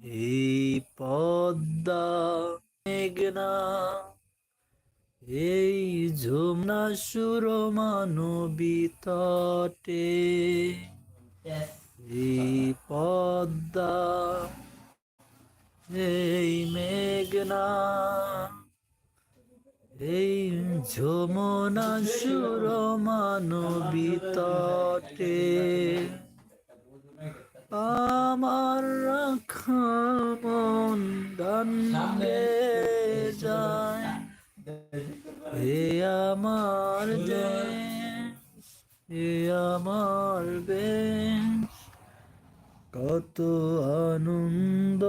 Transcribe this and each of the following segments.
এই পদ্মা মেঘনা, এই যমুনা সুর মানবী তটে এই পদ্মা, এই মেঘনা, এই যমুনা সুর মানবী তটে আমার রাখা মন যায়। হে আমার দেশ হে আমার বেশ। কত আনন্দ,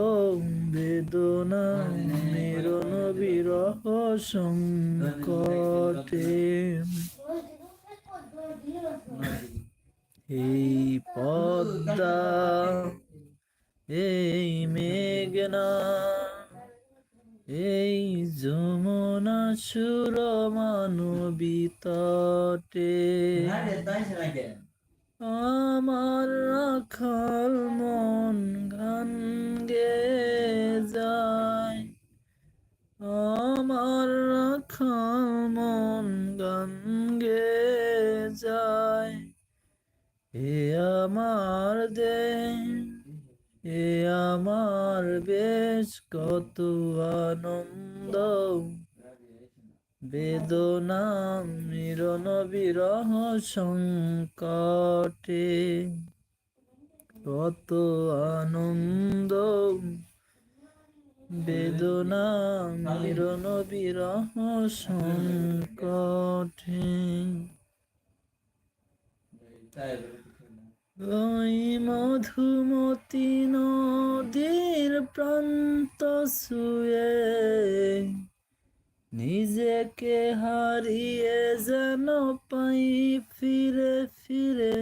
বেদনা মেরন বিরহ সংকটে। এই পদ্মা মেঘনা এই যমুনা সুর মানবী তটে আমার রাখাল মন গান গে যায়। আমার রাখাল মন গান গে যায়। এ আমার দেশ এ আমার বেশ কত আনন্দ। বেদনা মিরন বিরহ সংকটে। কত আনন্দ। বেদনা মিরন বিরহ সংকটে। ওই মধুমতি নদীর প্রান্ত শুয়ে নিজেকে হারিয়ে যেন পাই ফিরে ফিরে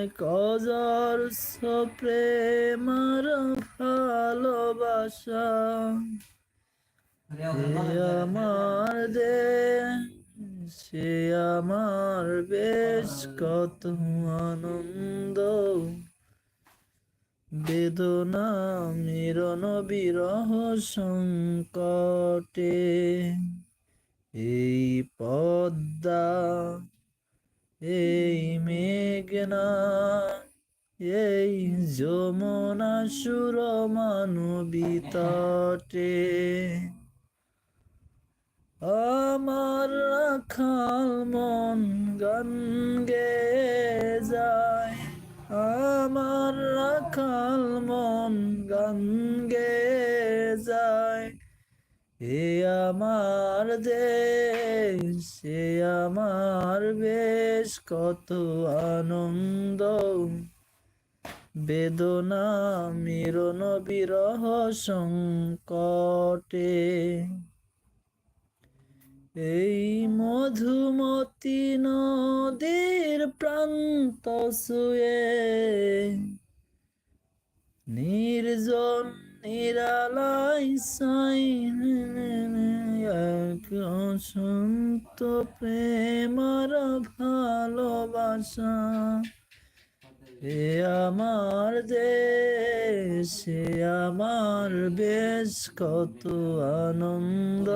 এক অজর প্রেমার ভালোবাসা আমার দেশ সে আমার বেশ কত আনন্দ। বেদনা মিরন বিরহ সংকটে। এই পদ্মা, এই মেঘনা, এই যমুনা সুর মানবী তটে। আমার রাখাল মন গান গে যায়। আমার রাখাল মন গান গে যায়। এ আমার দেশ, এ আমার বেশ কত আনন্দ। বেদনা মিরন বিরহ সংকটে। এই মধুমতি নদীর প্রান্ত শুয়ে নির্জন অসন্ত প্রেমার ভালোবাসা। এ আমার দেশ আমার বেশ কত আনন্দ।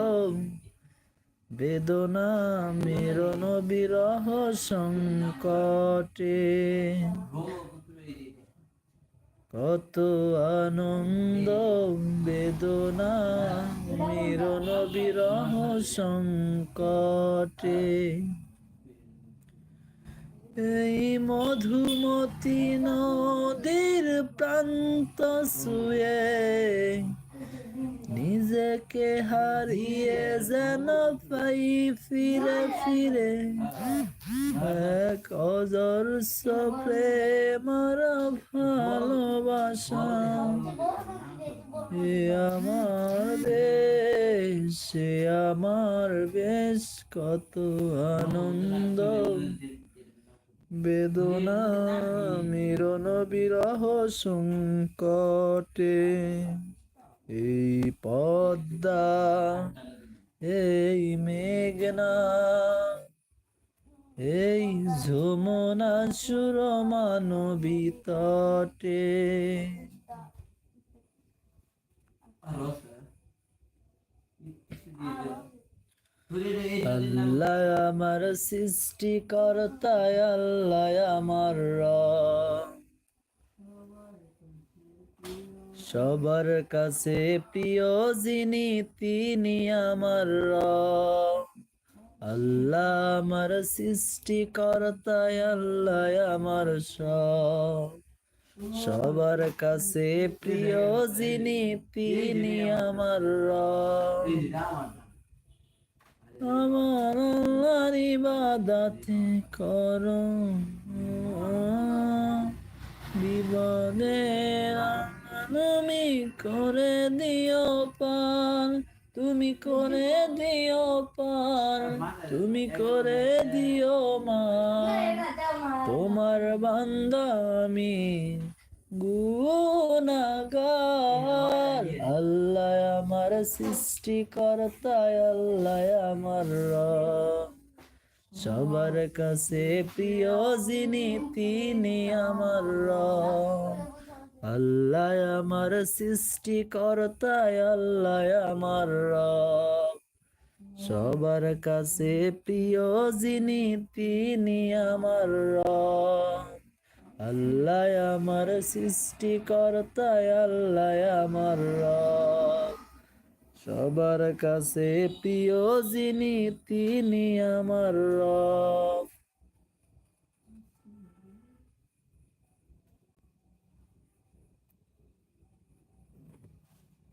বেদনা মেরন বিরহ সংকটে। কত আনন্দ বেদনা মেরন বিরহ সংকটে। এই মধুমতি নদীর প্রান্ত শুয়ে নিজেকে হারিয়ে যেন পাই ফিরে ফিরে। এক অজর প্রেমার ভালোবাসা। এ আমার দেশ, এ আমার বেশ কত আনন্দ। বেদনা মিরন বিরহ, সংকটে এই পদ্মা, এই মেঘনা, এই যমুনা সুর মানবী তটে। আল্লাহ আমার সৃষ্টিকর্তায় আল্লাহ আমার রা সবার কাছে প্রিয় যিনি, তিনি আমার আল্লাহ আমার সৃষ্টিকর্তায় আল্লাহ আমার সব। সবার কাছে প্রিয় যিনি, তিনি আমার আমার আল্লাহর ইবাদাতে করো বিপদে তুমি করে দিও পার, তুমি করে দিও পার, তুমি করে দিও মা তোমার বান্দা আমি গুনাগার আল্লাহ আমার সৃষ্টিকর্তায় আল্লাহ আমার সবার কাছে প্রিয় যিনি, তিনি আমার আল্লাহ আমার সৃষ্টিকর্তায় আল্লাহ আমার রব। সবার কাছে প্রিয় যিনি, তিনি আমার রব। আল্লাহ আমার সৃষ্টিকর্তায় আল্লাহ আমার রব। সবার কাছে প্রিয় যিনি, তিনি আমার রব।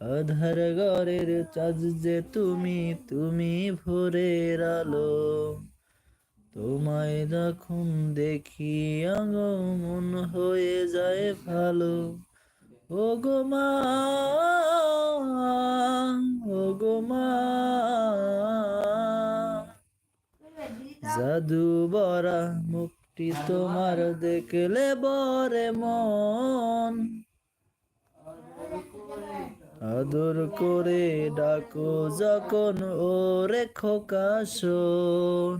আধার ঘরের চাঁদ যে তুমি তুমি ভোরের আলো। তোমায় যখন দেখি আগ মন হয়ে যায় ভালো। ও গো মা ও গো জাদু বরা মুক্তি তোমার দেখলে বরে মন। আদর করে ডাকো যখন ওরে খোকা শোন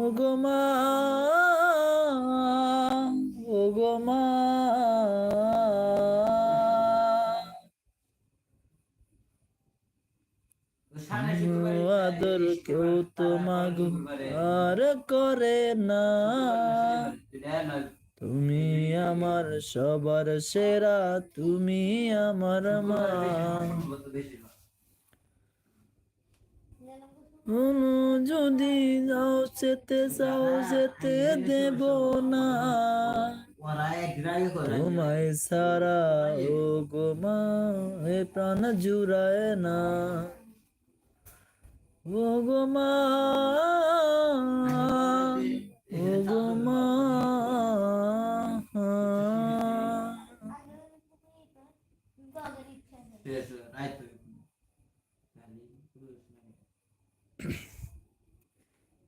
ও গো মা। ও গো আদর কেউ তো মাগো আর করে না। তুমি আমার সবার সেরা, তুমি আমার মা। যদি যাও, যেতে চাও, যেতে দেব না। তোমায় সারা ও গো মা, এ প্রাণ জুড়ায় না। ও গো মা, ও গো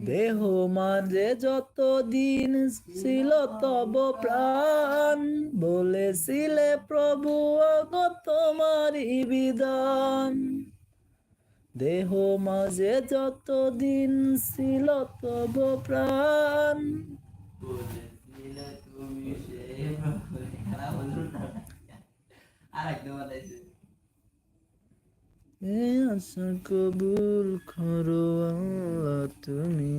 দেহ মাঝে যত দিন ছিল তব প্রাণ বলেছিলে প্রভু অগ তোমারই বিধান। দেহ মাঝে যত দিন ছিল তব প্রাণ। বলেছিলে তুমি সে খারাপ হলো না আর একটা বানাইছে এ আশা কবুল করো আল্লাহ তুমি।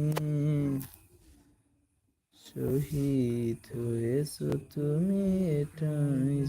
শহীদ হয়েছ তুমি এটাই